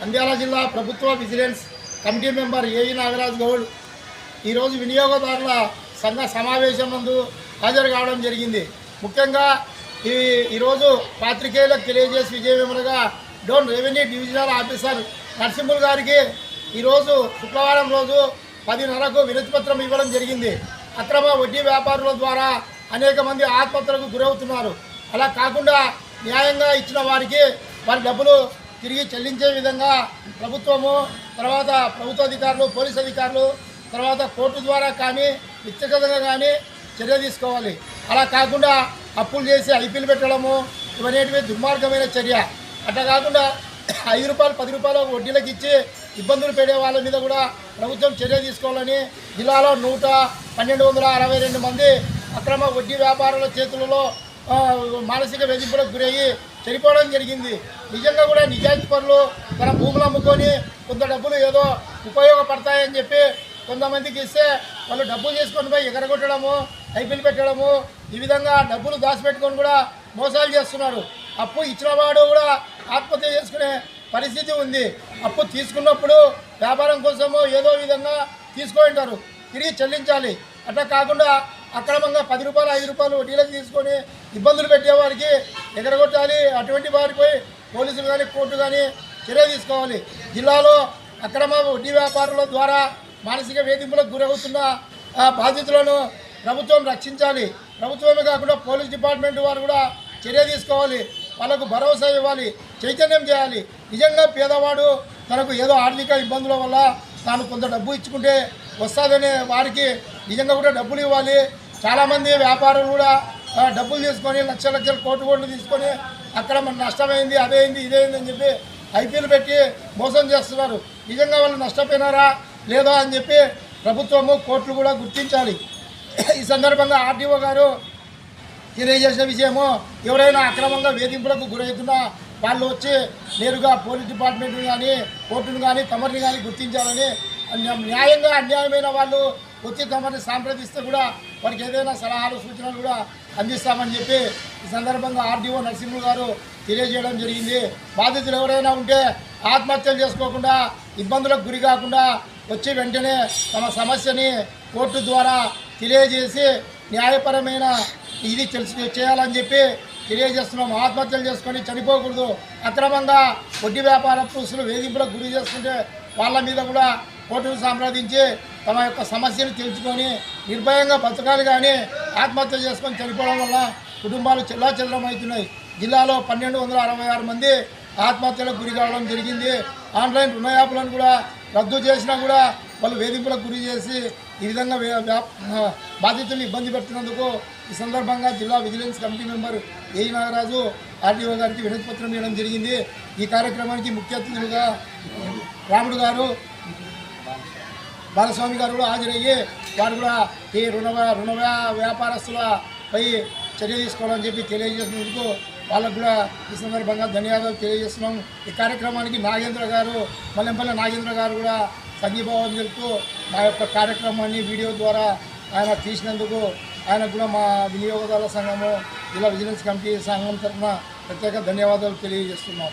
నంద్యాల జిల్లా ప్రభుత్వ vigilance committee member AE Nagaraj Goud ఈరోజు వినియోగదారుల సంఘ సమావేశం నందు హాజరు కావడం జరిగింది. ముఖ్యంగా ఈ ఈరోజు పాత్రికేయులకు తెలియజేసి విజయమేమనగా Dhone revenue divisional officer Narasimhul గారికి ఈరోజు శుక్రవారం రోజు పదిన్నరకు వినతిపత్రం ఇవ్వడం జరిగింది. అక్రమ వడ్డీ వ్యాపారుల ద్వారా అనేక మంది ఆత్మహత్యలకు గురవుతున్నారు. అలా కాకుండా న్యాయంగా ఇచ్చిన వారికి వారి డబ్బులు తిరిగి చెల్లించే విధంగా ప్రభుత్వము తర్వాత ప్రభుత్వ అధికారులు పోలీస్ అధికారులు తర్వాత కోర్టు ద్వారా కానీ వ్యక్తిగతంగా కానీ చర్య తీసుకోవాలి. అలా కాకుండా అప్పులు చేసి ఐపీలు పెట్టడము ఇవనేటివి దుర్మార్గమైన చర్య. అట్లా కాకుండా ఐదు రూపాయలు పది రూపాయలు వడ్డీలకు ఇచ్చి ఇబ్బందులు పెడే వాళ్ళ మీద కూడా ప్రభుత్వం చర్య తీసుకోవాలని జిల్లాలో నూట పన్నెండు వందల అరవై రెండు మంది అక్రమ వడ్డీ వ్యాపారుల చేతులలో మానసిక వేధింపులకు గురయ్యి చనిపోవడం జరిగింది. నిజంగా కూడా నిజాయితీ పనులు తన భూములు అమ్ముకొని కొంత డబ్బులు ఏదో ఉపయోగపడతాయని చెప్పి కొంతమందికి ఇస్తే వాళ్ళు డబ్బులు చేసుకొని పోయి ఎగరగొట్టడము ఐపీలు పెట్టడము ఈ విధంగా డబ్బులు దాచిపెట్టుకొని కూడా మోసాలు చేస్తున్నారు. అప్పు ఇచ్చిన వాడు కూడా ఆత్మహత్య చేసుకునే పరిస్థితి ఉంది. అప్పు తీసుకున్నప్పుడు వ్యాపారం కోసమో ఏదో విధంగా తీసుకుంటారు తిరిగి చెల్లించాలి. అట్లా కాకుండా అక్రమంగా పది రూపాయలు ఐదు రూపాయలు వడ్డీలకు తీసుకొని ఇబ్బందులు పెట్టేవారికి ఎగరగొట్టాలి. అటువంటి వారిపై పోలీసులు కానీ కోర్టు కానీ చర్య తీసుకోవాలి. జిల్లాలో అక్రమ వడ్డీ వ్యాపారుల ద్వారా మానసిక వేధింపులకు గురవుతున్న ఆ, బాధితులను ప్రభుత్వం రక్షించాలి. ప్రభుత్వమే కాకుండా పోలీస్ డిపార్ట్మెంట్ వారు కూడా చర్య తీసుకోవాలి. వాళ్ళకు భరోసా ఇవ్వాలి. చైతన్యం చేయాలి. నిజంగా పేదవాడు తనకు ఏదో ఆర్థిక ఇబ్బందుల వల్ల తాను కొంత డబ్బు ఇచ్చుకుంటే వస్తుందనే వారికి నిజంగా కూడా డబ్బులు ఇవ్వాలి. చాలామంది వ్యాపారులు కూడా డబ్బులు తీసుకొని లక్ష లక్షలు కోట్లు కోట్లు తీసుకొని అక్కడ మన నష్టమైంది అదేంది ఇదేంది అని చెప్పి ఐపీఎల్ పెట్టి మోసం చేస్తున్నారు. నిజంగా వాళ్ళు నష్టపోయినారా లేదా అని చెప్పి ప్రభుత్వము కోర్టులు కూడా గుర్తించాలి. ఈ సందర్భంగా ఆర్డీఓ గారు తెలియజేసిన విషయము ఎవరైనా అక్రమంగా వేధింపులకు గురవుతున్నా వాళ్ళు వచ్చి నేరుగా పోలీస్ డిపార్ట్మెంట్ని కానీ కోర్టును కానీ తమరిని కానీ గుర్తించాలని న్యాయంగా అన్యాయమైన వాళ్ళు వచ్చి తమని సంప్రదిస్తే కూడా వారికి ఏదైనా సలహాలు సూచనలు కూడా అందిస్తామని చెప్పి ఈ సందర్భంగా ఆర్డీఓ నరసింహులు గారు తెలియజేయడం జరిగింది. బాధితులు ఎవరైనా ఉంటే ఆత్మహత్యలు చేసుకోకుండా ఇబ్బందులకు గురి కాకుండా వచ్చి వెంటనే తమ సమస్యని కోర్టు ద్వారా తెలియజేసి న్యాయపరమైన ఇది తెలుసు చేయాలని చెప్పి తెలియజేస్తున్నాం. ఆత్మహత్యలు చేసుకొని చనిపోకూడదు. అక్రమంగా వడ్డీ వ్యాపార పురుషులు వేధింపులకు గురి చేస్తుంటే వాళ్ళ మీద కూడా కోర్టును సంప్రదించి తమ యొక్క సమస్యను తెలుసుకొని నిర్భయంగా బతకాలి కానీ ఆత్మహత్య చేసుకొని చనిపోవడం వల్ల కుటుంబాలు చెల్లా అవుతున్నాయి. జిల్లాలో పన్నెండు వందల అరవై ఆరు మంది ఆత్మహత్యలకు గురి కావడం జరిగింది. ఆన్లైన్ రుణ యాప్లను కూడా రద్దు చేసినా కూడా వాళ్ళు వేధింపులకు గురి చేసి ఈ విధంగా బాధితులను ఇబ్బంది పెడుతున్నందుకు ఈ సందర్భంగా జిల్లా vigilance committee member A Nagaraju RDO గారికి వినతి పత్రం ఇవ్వడం జరిగింది. ఈ కార్యక్రమానికి ముఖ్య అతిథులుగా రాముడు గారు బాలస్వామి గారు కూడా హాజరయ్యి వారు కూడా ఈ రుణ రుణ వ్యాపారస్తులపై చర్య తీసుకోవాలని చెప్పి తెలియజేసినందుకు వాళ్ళకు కూడా ఈ సందర్భంగా ధన్యవాదాలు తెలియజేస్తున్నాం. ఈ కార్యక్రమానికి నాగేంద్ర గారు మల్లెంపల్లి నాగేంద్ర గారు కూడా సంఘీభావం తెలుపుతూ మా యొక్క కార్యక్రమాన్ని వీడియో ద్వారా ఆయన తీసినందుకు ఆయనకు కూడా మా వినియోగదారుల సంఘము జిల్లా విజిలెన్స్ కమిటీ సంఘం తరఫున ప్రత్యేక ధన్యవాదాలు తెలియజేస్తున్నాం.